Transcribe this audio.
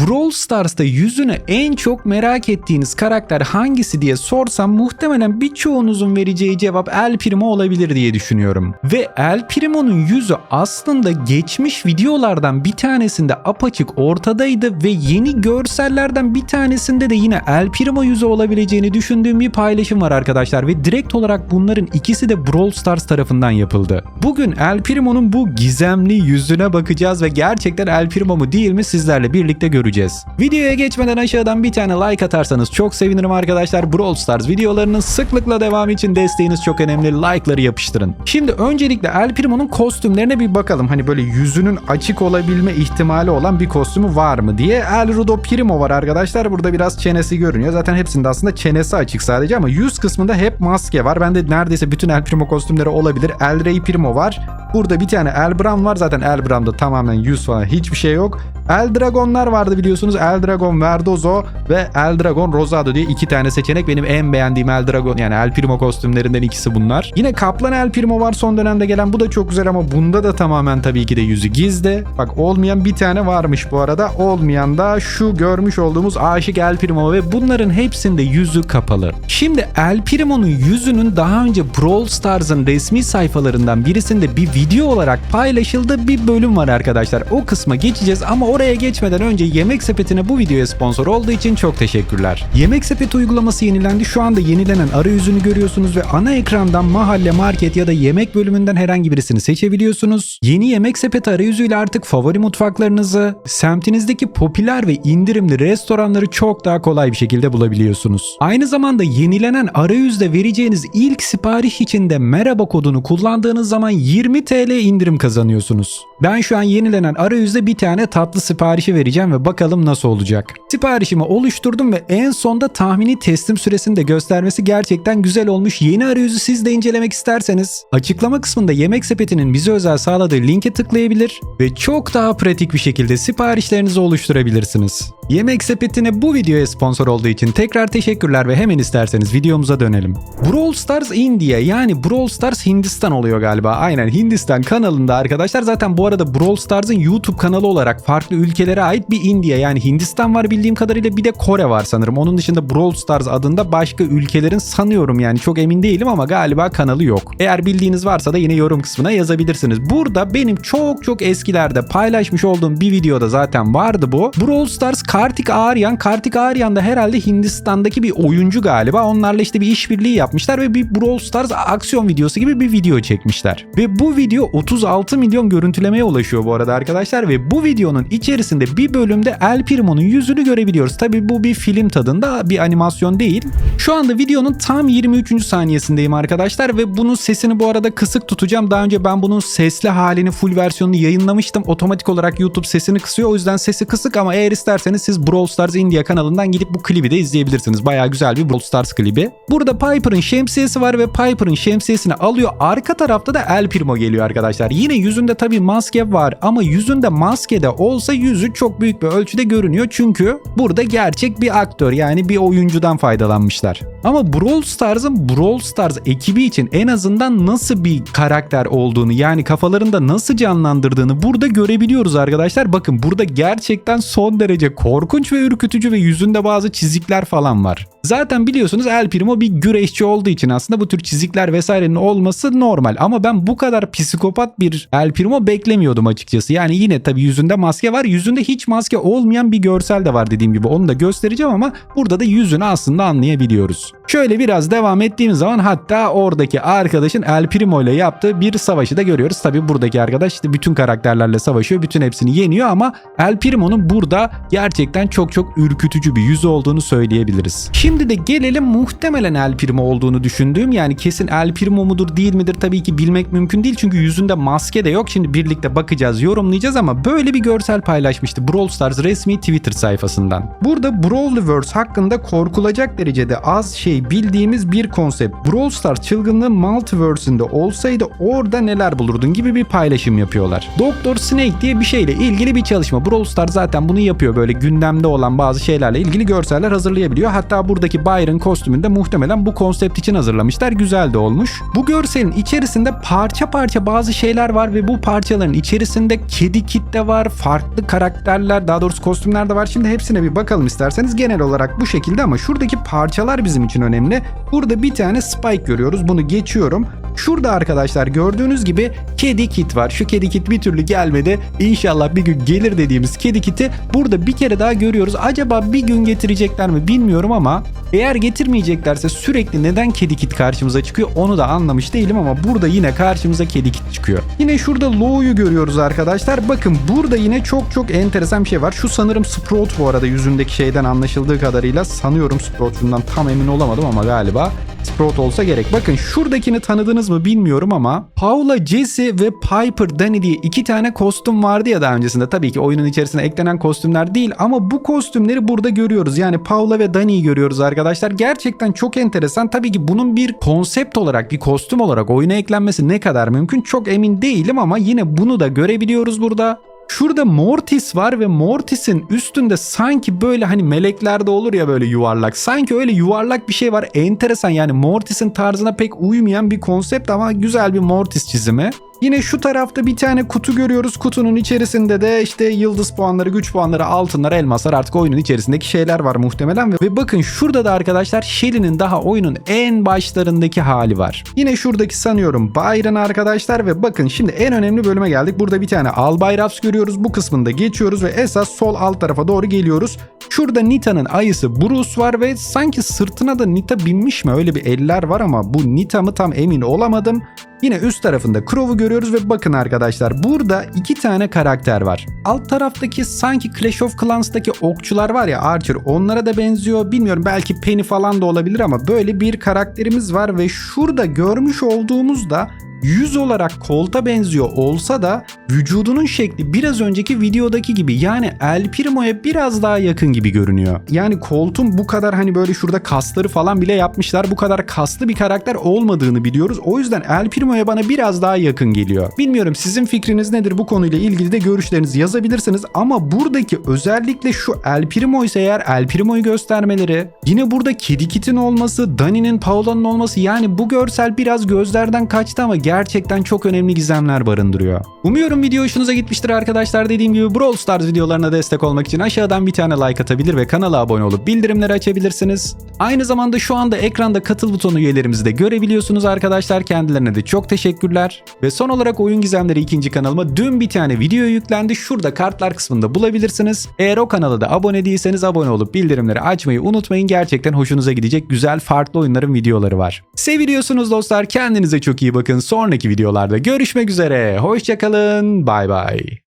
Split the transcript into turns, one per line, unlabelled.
Brawl Stars'ta yüzünü en çok merak ettiğiniz karakter hangisi diye sorsam muhtemelen birçoğunuzun vereceği cevap El Primo olabilir diye düşünüyorum. Ve El Primo'nun yüzü aslında geçmiş videolardan bir tanesinde apaçık ortadaydı ve yeni görsellerden bir tanesinde de yine El Primo yüzü olabileceğini düşündüğüm bir paylaşım var arkadaşlar ve direkt olarak bunların ikisi de Brawl Stars tarafından yapıldı. Bugün El Primo'nun bu gizemli yüzüne bakacağız ve gerçekten El Primo mu değil mi sizlerle birlikte göreceğiz. Videoya geçmeden aşağıdan bir tane like atarsanız çok sevinirim arkadaşlar. Brawl Stars videolarının sıklıkla devamı için desteğiniz çok önemli. Like'ları yapıştırın. Şimdi öncelikle El Primo'nun kostümlerine bir bakalım. Hani böyle yüzünün açık olabilme ihtimali olan bir kostümü var mı diye. El Rudo Primo var arkadaşlar. Burada biraz çenesi görünüyor. Zaten hepsinde aslında çenesi açık sadece ama yüz kısmında hep maske var. Bende neredeyse bütün El Primo kostümleri olabilir. El Rey Primo var. Burada bir tane El Bram var. Zaten El Bram'da tamamen yüz falan hiçbir şey yok. El Dragonlar vardı biliyorsunuz. El Dragon Verdozo ve El Dragon Rosado diye iki tane seçenek. Benim en beğendiğim El Dragon yani El Primo kostümlerinden ikisi bunlar. Yine Kaplan El Primo var son dönemde gelen. Bu da çok güzel ama bunda da tamamen tabii ki de yüzü gizli. Bak olmayan bir tane varmış bu arada. Olmayan da şu görmüş olduğumuz Aşık El Primo ve bunların hepsinde yüzü kapalı. Şimdi El Primo'nun yüzünün daha önce Brawl Stars'ın resmi sayfalarından birisinde bir video olarak paylaşıldığı bir bölüm var arkadaşlar. O kısma geçeceğiz ama oraya geçmeden önce Yemek Sepeti'ne bu videoya sponsor olduğu için çok teşekkürler. Yemek Sepeti uygulaması yenilendi. Şu anda yenilenen arayüzünü görüyorsunuz ve ana ekrandan mahalle, market ya da yemek bölümünden herhangi birisini seçebiliyorsunuz. Yeni Yemek Sepeti arayüzüyle artık favori mutfaklarınızı, semtinizdeki popüler ve indirimli restoranları çok daha kolay bir şekilde bulabiliyorsunuz. Aynı zamanda yenilenen arayüzde vereceğiniz ilk sipariş için de merhaba kodunu kullandığınız zaman 20 TL indirim kazanıyorsunuz. Ben şu an yenilenen arayüzde bir tane tatlı siparişi vereceğim ve bakalım nasıl olacak. Siparişimi oluşturdum ve en sonda tahmini teslim süresini de göstermesi gerçekten güzel olmuş. Yeni arayüzü siz de incelemek isterseniz açıklama kısmında Yemek Sepeti'nin bize özel sağladığı linke tıklayabilir ve çok daha pratik bir şekilde siparişlerinizi oluşturabilirsiniz. Yemek Sepeti'ne bu videoya sponsor olduğu için tekrar teşekkürler ve hemen isterseniz videomuza dönelim. Brawl Stars India yani Brawl Stars Hindistan oluyor galiba. Aynen Hindistan kanalında arkadaşlar zaten bu arada Brawl Stars'ın YouTube kanalı olarak farklı ülkelere ait bir India yani Hindistan var bildiğim kadarıyla bir de Kore var sanırım. Onun dışında Brawl Stars adında başka ülkelerin sanıyorum yani çok emin değilim ama galiba kanalı yok. Eğer bildiğiniz varsa da yine yorum kısmına yazabilirsiniz. Burada benim çok çok eskilerde paylaşmış olduğum bir videoda zaten vardı bu. Brawl Stars Kartik Aaryan. Kartik Aaryan da herhalde Hindistan'daki bir oyuncu galiba. Onlarla işte bir işbirliği yapmışlar ve bir Brawl Stars aksiyon videosu gibi bir video çekmişler. Ve bu video 36 milyon görüntülemeye ulaşıyor bu arada arkadaşlar ve bu videonun içerisinde bir bölümde El Primo'nun yüzünü görebiliyoruz. Tabi bu bir film tadında bir animasyon değil. Şu anda videonun tam 23. saniyesindeyim arkadaşlar ve bunun sesini bu arada kısık tutacağım. Daha önce ben bunun sesli halini full versiyonunu yayınlamıştım. Otomatik olarak YouTube sesini kısıyor. O yüzden sesi kısık ama eğer isterseniz siz Brawl Stars India kanalından gidip bu klibi de izleyebilirsiniz. Baya güzel bir Brawl Stars klibi. Burada Piper'ın şemsiyesi var ve Piper'ın şemsiyesini alıyor. Arka tarafta da El Primo geliyor arkadaşlar. Yine yüzünde tabii maske var ama yüzünde maske de olsa yüzü çok büyük bir ölçüde görünüyor. Çünkü burada gerçek bir aktör yani bir oyuncudan faydalanmışlar. Monat. Ama Brawl Stars'ın Brawl Stars ekibi için en azından nasıl bir karakter olduğunu yani kafalarında nasıl canlandırdığını burada görebiliyoruz arkadaşlar. Bakın burada gerçekten son derece korkunç ve ürkütücü ve yüzünde bazı çizikler falan var. Zaten biliyorsunuz El Primo bir güreşçi olduğu için aslında bu tür çizikler vesairenin olması normal. Ama ben bu kadar psikopat bir El Primo beklemiyordum açıkçası. Yani yine tabii yüzünde maske var. Yüzünde hiç maske olmayan bir görsel de var dediğim gibi. Onu da göstereceğim ama burada da yüzünü aslında anlayabiliyoruz. Şöyle biraz devam ettiğimiz zaman hatta oradaki arkadaşın El Primo ile yaptığı bir savaşı da görüyoruz. Tabii buradaki arkadaş işte bütün karakterlerle savaşıyor. Bütün hepsini yeniyor ama El Primo'nun burada gerçekten çok çok ürkütücü bir yüzü olduğunu söyleyebiliriz. Şimdi de gelelim muhtemelen El Primo olduğunu düşündüğüm yani kesin El Primo mudur değil midir tabii ki bilmek mümkün değil. Çünkü yüzünde maske de yok. Şimdi birlikte bakacağız yorumlayacağız ama böyle bir görsel paylaşmıştı Brawl Stars resmi Twitter sayfasından. Burada Brawlverse hakkında korkulacak derecede az şey bildiğimiz bir konsept. Brawl Stars çılgınlığı Multiverse'ünde olsaydı orada neler bulurdun gibi bir paylaşım yapıyorlar. Doktor Snake diye bir şeyle ilgili bir çalışma. Brawl Stars zaten bunu yapıyor böyle gündemde olan bazı şeylerle ilgili görseller hazırlayabiliyor. Hatta buradaki Byron kostümünü de muhtemelen bu konsept için hazırlamışlar. Güzel de olmuş. Bu görselin içerisinde parça parça bazı şeyler var ve bu parçaların içerisinde kedi kit de var, farklı karakterler, daha doğrusu kostümler de var. Şimdi hepsine bir bakalım isterseniz. Genel olarak bu şekilde ama şuradaki parçalar bizim için önemli. Burada bir tane Spike görüyoruz. Bunu geçiyorum. Şurada arkadaşlar gördüğünüz gibi kedi kit var. Şu kedi kit bir türlü gelmedi. İnşallah bir gün gelir dediğimiz kedi kiti burada bir kere daha görüyoruz. Acaba bir gün getirecekler mi bilmiyorum ama eğer getirmeyeceklerse sürekli neden kedi kit karşımıza çıkıyor onu da anlamış değilim ama burada yine karşımıza kedi kit çıkıyor. Yine şurada Low'yu görüyoruz arkadaşlar. Bakın burada yine çok çok enteresan bir şey var. Şu sanırım Sprout bu arada yüzündeki şeyden anlaşıldığı kadarıyla sanıyorum Sprout şundan tam emin olamadım ama galiba Sprout olsa gerek. Bakın şuradakini tanıdınız mı bilmiyorum ama Paula, Jesse ve Piper Dani diye iki tane kostüm vardı ya daha öncesinde. Tabii ki oyunun içerisine eklenen kostümler değil ama bu kostümleri burada görüyoruz. Yani Paula ve Dani'yi görüyoruz arkadaşlar. Gerçekten çok enteresan. Tabii ki bunun bir konsept olarak, bir kostüm olarak oyuna eklenmesi ne kadar mümkün çok emin değilim ama yine bunu da görebiliyoruz burada. Şurada Mortis var ve Mortis'in üstünde sanki böyle hani meleklerde olur ya böyle yuvarlak. Sanki öyle yuvarlak bir şey var. Enteresan yani Mortis'in tarzına pek uymayan bir konsept ama güzel bir Mortis çizimi. Yine şu tarafta bir tane kutu görüyoruz. Kutunun içerisinde de işte yıldız puanları, güç puanları, altınlar, elmaslar artık oyunun içerisindeki şeyler var muhtemelen. Ve, bakın şurada da arkadaşlar Shelly'nin daha oyunun en başlarındaki hali var. Yine şuradaki sanıyorum Byron arkadaşlar ve bakın şimdi en önemli bölüme geldik. Burada bir tane Albay Raps görüyoruz. Bu kısmında geçiyoruz ve esas sol alt tarafa doğru geliyoruz. Şurada Nita'nın ayısı Bruce var ve sanki sırtına da Nita binmiş mi? Öyle bir eller var ama bu Nita mı tam emin olamadım. Yine üst tarafında Crow'u görüyoruz ve bakın arkadaşlar burada iki tane karakter var. Alt taraftaki sanki Clash of Clans'taki okçular var ya Archer onlara da benziyor. Bilmiyorum belki Penny falan da olabilir ama böyle bir karakterimiz var ve şurada görmüş olduğumuz da yüz olarak kolta benziyor olsa da vücudunun şekli biraz önceki videodaki gibi yani El Primo'ya biraz daha yakın gibi görünüyor. Yani koltun bu kadar hani böyle şurada kasları falan bile yapmışlar. Bu kadar kaslı bir karakter olmadığını biliyoruz. O yüzden El Primo'ya bana biraz daha yakın geliyor. Bilmiyorum sizin fikriniz nedir bu konuyla ilgili de görüşlerinizi yazabilirsiniz ama buradaki özellikle şu El Primo ise eğer El Primo'yu göstermeleri, yine burada Kedi Kit'in olması, Dani'nin, Paola'nın olması yani bu görsel biraz gözlerden kaçtı ama gerçekten çok önemli gizemler barındırıyor. Umuyorum video hoşunuza gitmiştir arkadaşlar. Dediğim gibi Brawl Stars videolarına destek olmak için aşağıdan bir tane like atabilir ve kanala abone olup bildirimleri açabilirsiniz. Aynı zamanda şu anda ekranda katıl butonu üyelerimizi de görebiliyorsunuz arkadaşlar. Kendilerine de çok teşekkürler. Ve son olarak Oyun Gizemleri ikinci kanalıma dün bir tane video yüklendi. Şurada kartlar kısmında bulabilirsiniz. Eğer o kanala da abone değilseniz abone olup bildirimleri açmayı unutmayın. Gerçekten hoşunuza gidecek güzel farklı oyunların videoları var. Seviliyorsunuz dostlar. Kendinize çok iyi bakın. Sonraki videolarda görüşmek üzere. Hoşçakalın. Bay bay.